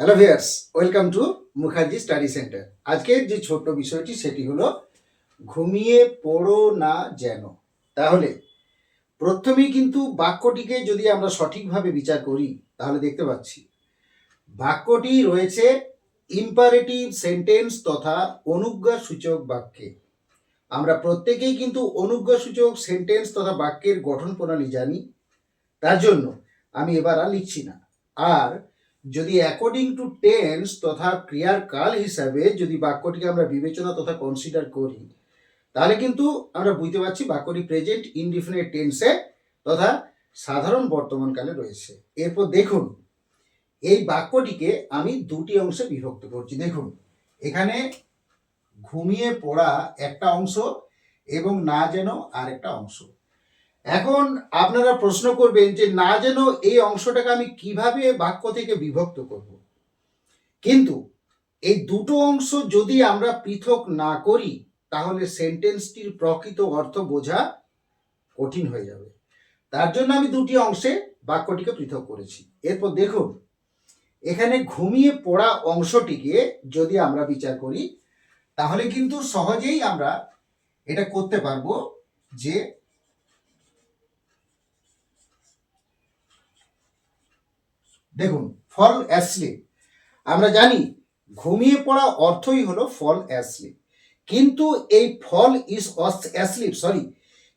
Hello viewers welcome to Mukherjee study centre আজকের যে ছোট্ট বিষয়টি, সেটি হলো ঘুমিয়ে পড়ো না যেন। তাহলে, প্রথমেই কিন্তু বাক্যটিকে যদি আমরা সঠিকভাবে বিচার করি, তাহলে দেখতে পাচ্ছি। বাক্যটি রয়েছে ইম্পারেটিভ সেন্টেন্স তথা অনুজ্ঞা সূচক বাক্যে। আমরা প্রত্যেকেই কিন্তু অনুজ্ঞা সূচক সেন্টেন্স তথা বাক্যের গঠন প্রণালী জানি। তার জন্য আমি এবার আর লিখছি না। আর যদি অ্যাকর্ডিং টু টেন্স তথা ক্রিয়ার কাল হিসাবে যদি বাক্যটিকে আমরা বিবেচনা তথা কনসিডার করি, তাহলে কিন্তু আমরা বুঝতে পারছি বাক্যটি প্রেজেন্ট ইনডিফিনিট টেন্সে তথা সাধারণ বর্তমানকালে রয়েছে। এরপর দেখুন, এই বাক্যটিকে আমি দুটি অংশে বিভক্ত করছি। দেখুন, এখানে ঘুমিয়ে পড়া একটা অংশ এবং না যেন আরেকটা অংশ। এখন আপনারা প্রশ্ন করবেন যে না যেন এই অংশটাকে আমি কীভাবে বাক্য থেকে বিভক্ত করব। কিন্তু এই দুটো অংশ যদি আমরা পৃথক না করি, তাহলে সেন্টেন্সটির প্রকৃত অর্থ বোঝা কঠিন হয়ে যাবে। তার জন্য আমি দুটি অংশে বাক্যটিকে পৃথক করেছি। এরপর দেখুন, এখানে ঘুমিয়ে পড়া অংশটিকে যদি আমরা বিচার করি, তাহলে কিন্তু সহজেই আমরা এটা করতে পারব যে দেখুন, ফল অ্যাসলিপ আমরা জানি ঘুমিয়ে পড়া অর্থই হলো ফল অ্যাসলিপ কিন্তু এই ফল ইজ অ্যাসলিপ সরি,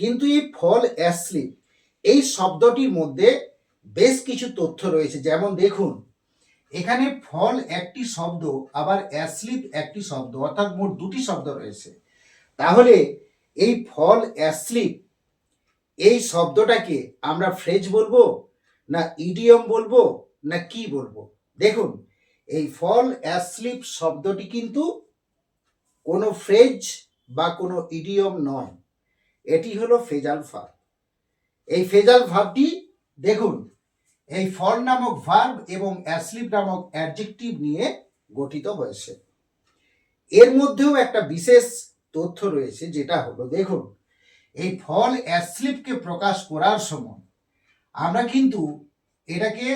কিন্তু এই ফল অ্যাসলিপ এই শব্দটির মধ্যে বেশ কিছু তথ্য রয়েছে। যেমন দেখুন, এখানে ফল একটি শব্দ, আবার অ্যাসলিপ একটি শব্দ, অর্থাৎ মোট দুটি শব্দ রয়েছে। তাহলে এই ফল অ্যাসলিপ এই শব্দটাকে আমরা ফ্রেজ বলব না ইডিয়ম বলব? না কি বলব? দেখুন, এই ফল অ্যাসলিপ শব্দটি কিন্তু কোনো ফ্রেজ বা কোনো ইডিয়ম নয়। এটি হলো ফেজাল ভার্ব এই ফেজাল ভার্বটি দেখুন, এই ফল নামক ভার্ব এবং অ্যাসলিপ নামক অ্যাডজেক্টিভ নিয়ে গঠিত হয়েছে। এর মধ্যেও একটা বিশেষ তথ্য রয়েছে, যেটা হলো, দেখুন, এই ফল অ্যাসলিপকে প্রকাশ করার সময় আমরা কিন্তু এটাকে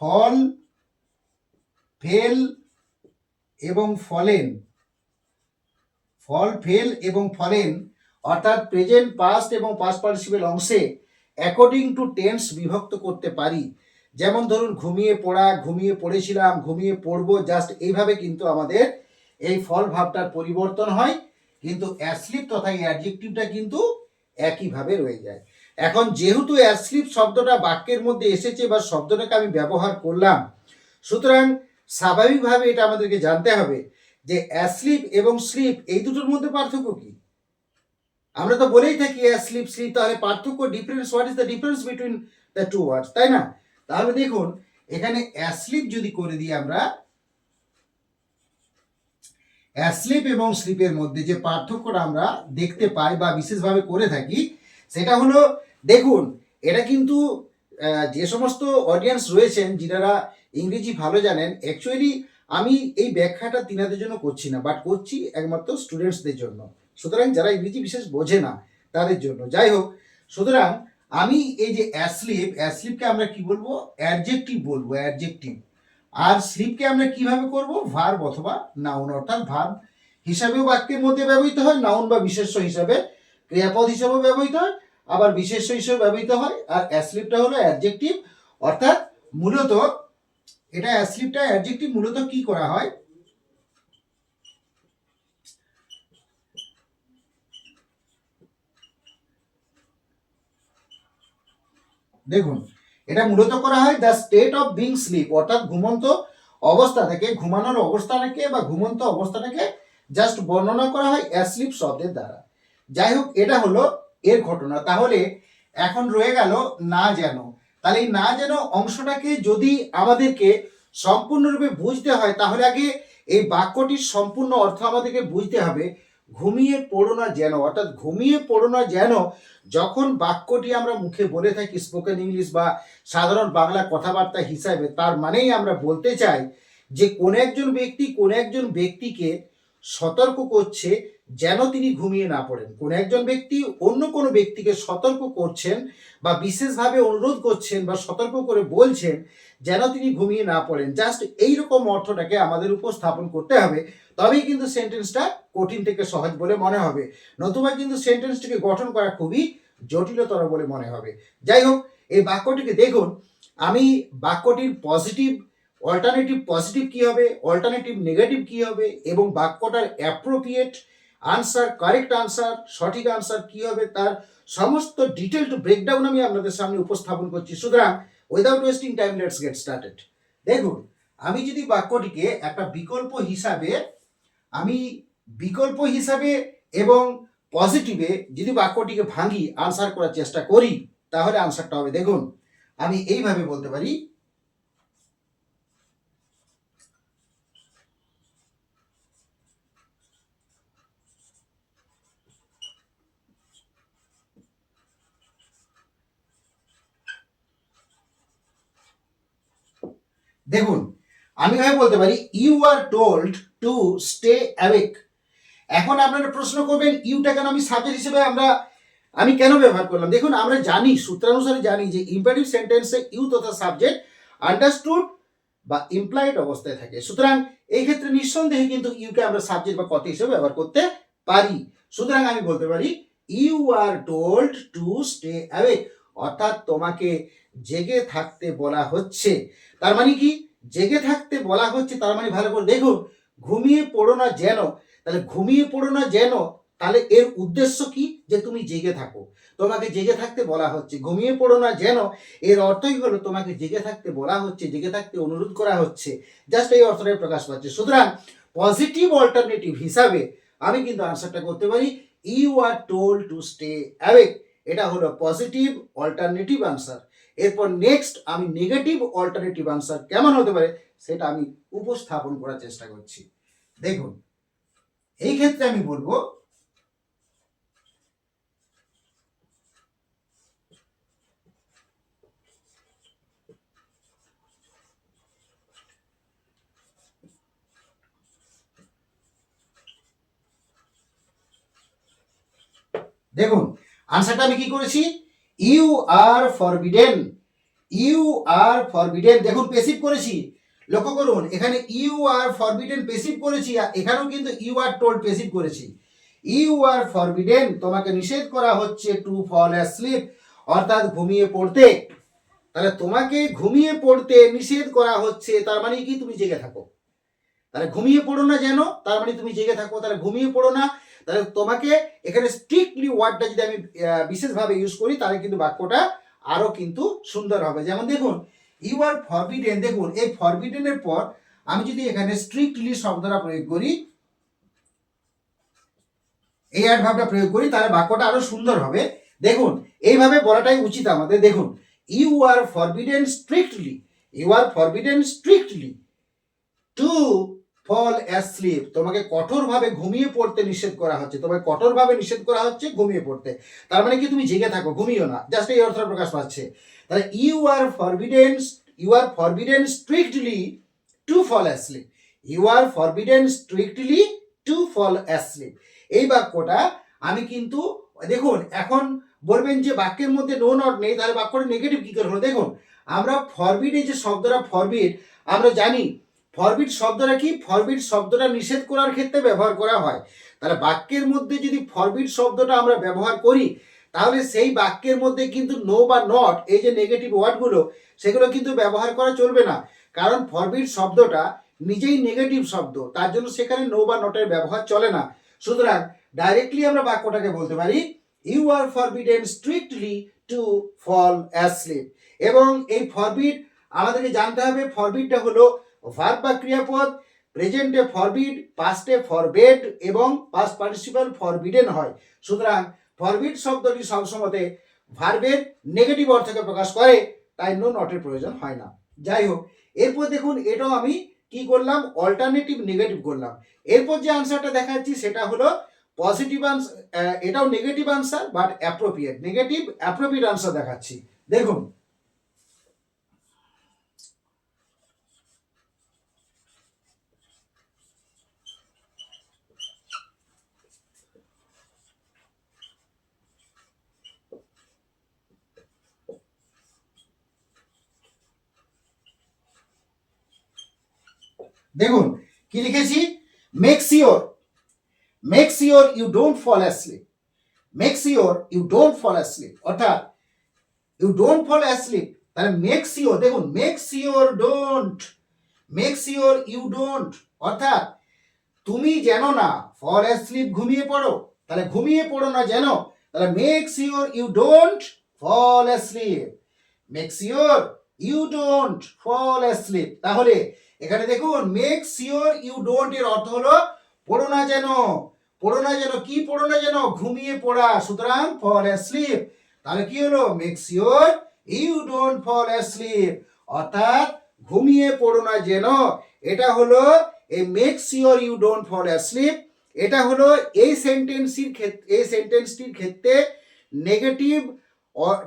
ফল, ফেল এবং ফলেন। ফল, ফেল এবং ফলেন অর্থাৎ প্রেজেন্ট পাস্ট এবং পাস্ট পার্টিসিপেল অংশে অ্যাকর্ডিং টু টেন্স বিভক্ত করতে পারি। যেমন ধরুন, ঘুমিয়ে পড়া, ঘুমিয়ে পড়েছিলাম, ঘুমিয়ে পড়ব জাস্ট এইভাবে কিন্তু আমাদের এই ফল ভাবটার পরিবর্তন হয়। কিন্তু অ্যাসলিপ তথা এই অ্যাডজেক্টিভটা কিন্তু একইভাবে রয়ে যায়। এখন যেহেতু অ্যাসলিপ শব্দটা বাক্যের মধ্যে এসেছে বা শব্দটাকে আমি ব্যবহার করলাম, সুতরাং স্বাভাবিকভাবে এটা আমাদেরকে জানতে হবে যে অ্যাসলিপ এবং স্লিপ এই দুটোর মধ্যে পার্থক্য কি? আমরা তো বলেই থাকি অ্যাসলিপ স্লিপ, তাহলে পার্থক্য difference what is the difference between the two words তাই না? তাহলে দেখুন, এখানে অ্যাসলিপ যদি করে দিই আমরা অ্যাসলিপ এবং স্লিপের মধ্যে যে পার্থক্যটা আমরা দেখতে পাই বা বিশেষভাবে করে থাকি সেটা হলো, দেখুন, এটা কিন্তু যে সমস্ত অডিয়েন্স রয়েছেন, যিনারা ইংরেজি ভালো জানেন অ্যাকচুয়ালি আমি এই ব্যাখ্যাটা তিনাদের জন্য করছি না বাট করছি একমাত্র স্টুডেন্টসদের জন্য। সুতরাং যারা ইংরেজি বিশেষ বোঝে না, তাদের জন্য। যাই হোক, সুতরাং আমি এই যে অ্যাসলিপ অ্যাসলিপকে আমরা কি বলব? অ্যাডজেক্টিভ বলব অ্যাডজেক্টিভ আর স্লিপকে আমরা কীভাবে করব? ভার্ব অথবা নাউন অর্থাৎ ভার্ব হিসাবেও বাক্যের মধ্যে ব্যবহৃত হয় নাউন বা বিশেষ্য হিসাবে ক্রিয়াপদ হিসাবেও ব্যবহৃত হয়। আবার বিশেষ্য হিসেবে ব্যবহৃত হয়, আর অ্যাসলিপটা হলো অ্যাডজেক্টিভ, অর্থাৎ মূলত এটা অ্যাসলিপটা অ্যাডজেক্টিভ মূলত কি করা হয়? দেখুন, এটা মূলত করা হয় the state of being sleep, অর্থাৎ ঘুমন্ত অবস্থা থেকে, ঘুমানোর অবস্থাটাকে বা ঘুমন্ত অবস্থাটাকে জাস্ট বর্ণনা করা হয় অ্যাসলিপ শব্দের দ্বারা। যাই হোক, এটা হলো এর ঘটনা। তাহলে এখন রয়ে গেল না যেন। তাহলে এই না যেন অংশটাকে যদি আমাদেরকে সম্পূর্ণরূপে বুঝতে হয়, তাহলে আগে এই বাক্যটির সম্পূর্ণ অর্থ আমাদেরকে বুঝতে হবে, ঘুমিয়ে পড়ো না যেন। অর্থাৎ ঘুমিয়ে পড়ো না যেন যখন বাক্যটি আমরা মুখে বলে থাকি স্পোকেন ইংলিশ বা সাধারণ বাংলা কথাবার্তা হিসাবে, তার মানেই আমরা বলতে চাই যে কোন একজন ব্যক্তি কোন একজন ব্যক্তিকে সতর্ক করছে যেন তিনি ঘুমিয়ে না পড়েন। কোন একজন ব্যক্তি অন্য কোনো ব্যক্তিকে সতর্ক করছেন বা বিশেষভাবে অনুরোধ করছেন বা সতর্ক করে বলছেন যেন তিনি ঘুমিয়ে না পড়েন। জাস্ট এইরকম অর্থটাকে আমাদের উপস্থাপন করতে হবে। তবেই কিন্তু সেন্টেন্সটা কঠিন থেকে সহজ বলে মনে হবে। নতুবা কিন্তু সেন্টেন্সটিকে গঠন করা খুবই জটিলতর বলে মনে হবে। যাই হোক, এই বাক্যটিকে দেখুন। আমি বাক্যটির পজিটিভ অল্টারনেটিভ পজিটিভ কি হবে অল্টারনেটিভ নেগেটিভ কি হবে এবং বাক্যটার অ্যাপ্রোপ্রিয়েট আনসার কারেক্ট আনসার সঠিক আনসার কি হবে তার সমস্ত ডিটেলড ব্রেকডাউন আমি আপনাদের সামনে উপস্থাপন করছি। সুতরাং without wasting time let's get started দেখুন, আমি যদি বাক্যটিকে একটা বিকল্প হিসাবে, আমি বিকল্প হিসাবে এবং পজিটিভে যদি বাক্যটিকে ভাঙি আনসার করার চেষ্টা করি, তাহলে আনসারটা হবে। দেখুন, আমি এইভাবে বলতে পারি দেখুন, আমি ভাবে বলতে পারি? You are told to stay awake এখন আপনারা প্রশ্ন করবেন ইউটা কেন আমি সাবজেক্ট হিসেবে আমরা, আমি কেন ব্যবহার করলাম? দেখুন, আমরা জানি, সূত্রানুসারে জানি যে ইম্পারেটিভ সেন্টেন্সে ইউ তথা সাবজেক্ট আন্ডারস্টুড বা ইমপ্লয়েড অবস্থায় থাকে। সুতরাং এই ক্ষেত্রে নিঃসন্দেহে কিন্তু ইউকে আমরা সাবজেক্ট বা কথা হিসেবে ব্যবহার করতে পারি। সুতরাং আমি বলতে পারি you are told to stay awake অর্থাৎ তোমাকে জেগে থাকতে বলা হচ্ছে। তার মানে কি? জেগে থাকতে বলা হচ্ছে, তার মানে ভালো করে দেখুন, ঘুমিয়ে পড়ো না যেন, তাহলে ঘুমিয়ে পড়ো না যেন, তাহলে এর উদ্দেশ্য কি? যে তুমি জেগে থাকো। তোমাকে জেগে থাকতে বলা হচ্ছে, ঘুমিয়ে পড়ো না যেন, এর অর্থই হলো তোমাকে জেগে থাকতে বলা হচ্ছে, জেগে থাকতে অনুরোধ করা হচ্ছে। জাস্ট এই অর্থটাই প্রকাশ পাচ্ছে। সুতরাং পজিটিভ অল্টারনেটিভ হিসাবে আমি কিন্তু আনসারটা করতে পারি you are told to stay awake এটা হলো পজিটিভ অল্টারনেটিভ আনসার এরপর নেক্সট আমি নেগেটিভ অল্টারনেটিভ আনসার কেমন হতে পারে সেটা আমি উপস্থাপন করার চেষ্টা করছি। দেখুন, এই ক্ষেত্রে আমি বলব, দেখুন আনসারটা আমি কি করেছি? You are forbidden you are forbidden দেখুন পেসিভ করেছি। লক্ষ্য করুন, এখানে ইউ আর ফরবিডেন পেসিভ করেছি, আর এখানেও কিন্তু ইউ আর টোল্ড পেসিভ করেছি। ইউ আর ফরবিডেন তোমাকে নিষেধ করা হচ্ছে টু ফল অ্যাসলিপ অর্থাৎ ঘুমিয়ে পড়তে। তাহলে তোমাকে ঘুমিয়ে পড়তে নিষেধ করা হচ্ছে, তার মানে কি? তুমি জেগে থাকো। তাহলে ঘুমিয়ে পড়ো না যেন, তার মানে তুমি জেগে থাকো। তাহলে ঘুমিয়ে পড়ো না তাহলে তোমাকে এখানে স্ট্রিক্টলি ওয়ার্ডটা যদি আমি বিশেষভাবে ইউজ করি, তাহলে কিন্তু বাক্যটা আরও কিন্তু সুন্দর হবে। যেমন দেখুন ইউ আর ফরবিডেন দেখুন, এই ফরবিডেনের পর আমি যদি এখানে স্ট্রিক্টলি শব্দটা প্রয়োগ করি, এই অ্যাডভাবটা প্রয়োগ করি, তাহলে বাক্যটা আরও সুন্দর হবে। দেখুন, এইভাবে বলাটাই উচিত আমাদের। দেখুন you are forbidden strictly you are forbidden strictly to fall asleep তোমাকে কঠোরভাবে ঘুমিয়ে পড়তে নিষেধ করা হচ্ছে। তোমাকে কঠোরভাবে নিষেধ করা হচ্ছে ঘুমিয়ে পড়তে। তার মানে কি? তুমি জেগে থাকো, ঘুমিও না। জাস্ট এই অর্থ প্রকাশ পাচ্ছে। তাহলে you are forbidden you are forbidden strictly to fall asleep you are forbidden strictly to fall asleep এই বাক্যটা আমি কিন্তু, দেখুন, এখন বলবেন যে বাক্যের মধ্যে নো নট নেই, তাহলে বাক্যটা নেগেটিভ কি করে হলো? দেখুন, আমরা ফরবিড এই যে শব্দটা ফরবিড আমরা জানি ফরবিড শব্দটা কি? ফরবিড শব্দটা নিষেধ করার ক্ষেত্রে ব্যবহার করা হয়। তাহলে বাক্যের মধ্যে যদি ফরবিড শব্দটা আমরা ব্যবহার করি, তাহলে সেই বাক্যের মধ্যে কিন্তু নো বা নট এই যে নেগেটিভ ওয়ার্ডগুলো সেগুলো কিন্তু ব্যবহার করা চলবে না। কারণ ফরবিড শব্দটা নিজেই নেগেটিভ শব্দ, তার জন্য সেখানে নো বা নটের ব্যবহার চলে না। সুতরাং ডাইরেক্টলি আমরা বাক্যটাকে বলতে পারি you are forbidden strictly to fall asleep এবং এই ফরবিড আমাদেরকে জানতে হবে ফরবিডটা হলো ভার্ব বা ক্রিয়াপদ প্রেজেন্টে ফরবিড পাস্টে ফরবেড এবং পাস্ট পার্টিসিপাল ফরবিডেন হয়। সুতরাং ফরবিড শব্দটি সবসময় ভার্বের নেগেটিভ অর্থকে প্রকাশ করে, তাই নো নটের প্রয়োজন হয় না। যাই হোক, এরপর দেখুন এটাও আমি কি করলাম? অল্টারনেটিভ নেগেটিভ করলাম। এরপর যে আনসারটা দেখাচ্ছি সেটা হলো পজিটিভ আনসার এটাও negative answer but appropriate negative appropriate answer দেখাচ্ছি। দেখুন দেখুন, কি লিখেছি? Make sure make sure you don't fall asleep make sure you don't fall asleep অর্থাৎ ইউ ডোন্ট ফল অ্যাসলিপ তাহলে মেক শিওর দেখুন make sure don't make sure you don't অর্থাৎ, তুমি যেন না ফল অ্যাসলিপ ঘুমিয়ে পড়ো, তাহলে ঘুমিয়ে পড়ো না যেন, তাহলে make sure you don't fall asleep make sure you don't fall asleep তাহলে এখানে দেখুন মেক শিওর ইউ ডোন্ট এর অর্থ হলো পড়ো না যেন, পড়ো না যেন, কি পড়ো না যেন, ঘুমিয়ে পড়া। সুতরাং ফল অ্যাসলিপ তাহলে কি হলো? Make sure you don't fall asleep অর্থাৎ ঘুমিয়ে পড়ো না যেন। এটা হলো এই make sure you don't fall asleep এটা হলো এই সেন্টেন্সটির ক্ষেত্রে এই সেন্টেন্সটির ক্ষেত্রে নেগেটিভ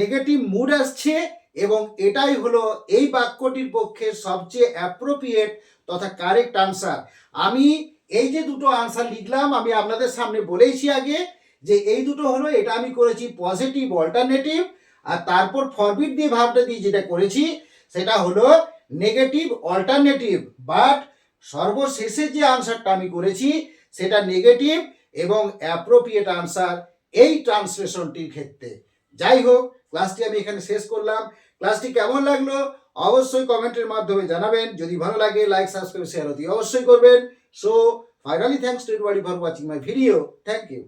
নেগেটিভ মুড আসছে। এবং এটাই হলো এই বাক্যটির পক্ষে সবচেয়ে অ্যাপ্রোপ্রিয়েট তথা কারেক্ট আনসার আমি এই যে দুটো আনসার লিখলাম, আমি আপনাদের সামনে বলেইছি আগে যে এই দুটো হলো, এটা আমি করেছি পজিটিভ অল্টারনেটিভ আর তারপর ফরবিট দিয়ে ভাবটা দিয়ে যেটা করেছি, সেটা হলো নেগেটিভ অল্টারনেটিভ বাট সর্বশেষে যে আনসারটা আমি করেছি, সেটা নেগেটিভ এবং অ্যাপ্রোপ্রিয়েট আনসার এই ট্রান্সলেশনটির ক্ষেত্রে। যাই হোক ক্লাসটি আমি এখানে শেষ করলাম। ক্লাসটি কেমন লাগল অবশ্যই কমেন্টের মাধ্যমে জানাবেন। যদি ভালো লাগে লাইক সাবস্ক্রাইব শেয়ার অতি অবশ্যই করবেন। So finally thanks to everybody for watching my video thank you